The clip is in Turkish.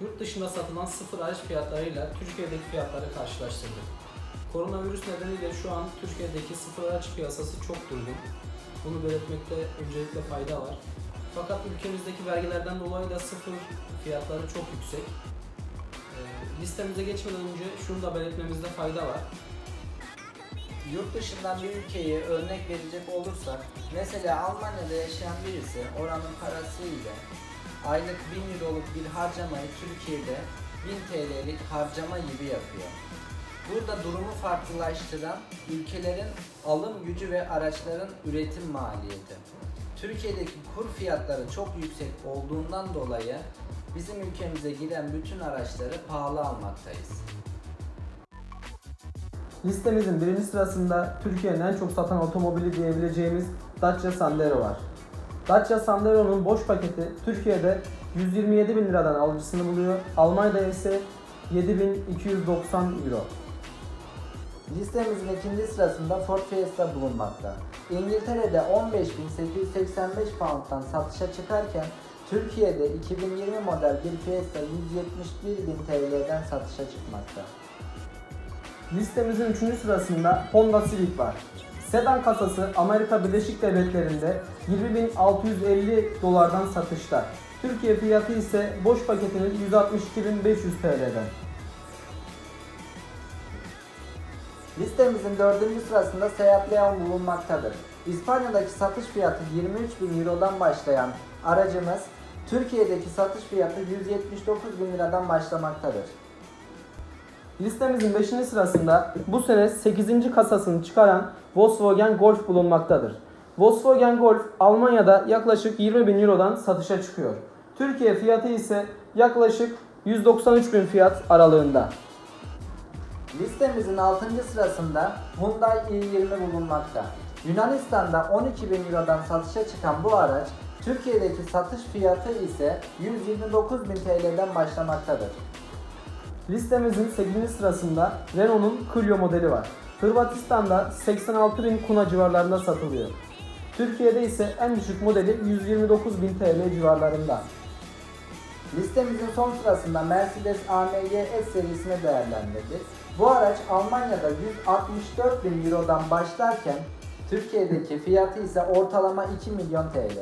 Yurt dışında satılan sıfır araç fiyatlarıyla Türkiye'deki fiyatları karşılaştırdık. Koronavirüs nedeniyle şu an Türkiye'deki sıfır araç piyasası çok durgun. Bunu belirtmekte öncelikle fayda var. Fakat ülkemizdeki vergilerden dolayı da sıfır fiyatları çok yüksek. Ee, listemize geçmeden önce şunu da belirtmemizde fayda var. Yurt dışından bir ülkeyi örnek verecek olursak, mesela Almanya'da yaşayan birisi oranın parasıyla aylık 1000 euroluk bir harcamayı Türkiye'de 1000 TL'lik harcama gibi yapıyor. Burada durumu farklılaştıran ülkelerin alım gücü ve araçların üretim maliyeti. Türkiye'deki kur fiyatları çok yüksek olduğundan dolayı bizim ülkemize giren bütün araçları pahalı almaktayız. Listemizin birinci sırasında Türkiye'nin en çok satan otomobili diyebileceğimiz Dacia Sandero var. Dacia Sandero'nun boş paketi Türkiye'de 127 bin liradan alıcısını buluyor. Almanya'da ise 7290 euro. Listemizin ikinci sırasında Ford Fiesta bulunmakta. İngiltere'de 15.885 pound'dan satışa çıkarken Türkiye'de 2020 model bir Fiesta 171.000 TL'den satışa çıkmakta. Listemizin üçüncü sırasında Honda Civic var. Sedan kasası Amerika Birleşik Devletleri'nde 20.650 dolardan satışta. Türkiye fiyatı ise boş paketinin 162.500 TL'den. Listemizin dördüncü sırasında Seat Leon bulunmaktadır. İspanya'daki satış fiyatı 23.000 Euro'dan başlayan aracımız Türkiye'deki satış fiyatı 179.000 liradan başlamaktadır. Listemizin 5. sırasında bu sene 8. kasasını çıkaran Volkswagen Golf bulunmaktadır. Volkswagen Golf Almanya'da yaklaşık 20 bin Euro'dan satışa çıkıyor. Türkiye fiyatı ise yaklaşık 193 bin fiyat aralığında. Listemizin 6. sırasında Hyundai i20 bulunmakta. Yunanistan'da 12.000 Euro'dan satışa çıkan bu araç Türkiye'deki satış fiyatı ise 129.000 TL'den başlamaktadır. Listemizin 8. sırasında Renault'un Clio modeli var. Hırvatistan'da 86 bin kuna civarlarında satılıyor. Türkiye'de ise en düşük modeli 129 bin TL civarlarında. Listemizin son sırasında Mercedes AMG S serisini değerlendirdik. Bu araç Almanya'da 164 bin Euro'dan başlarken Türkiye'deki fiyatı ise ortalama 2 milyon TL.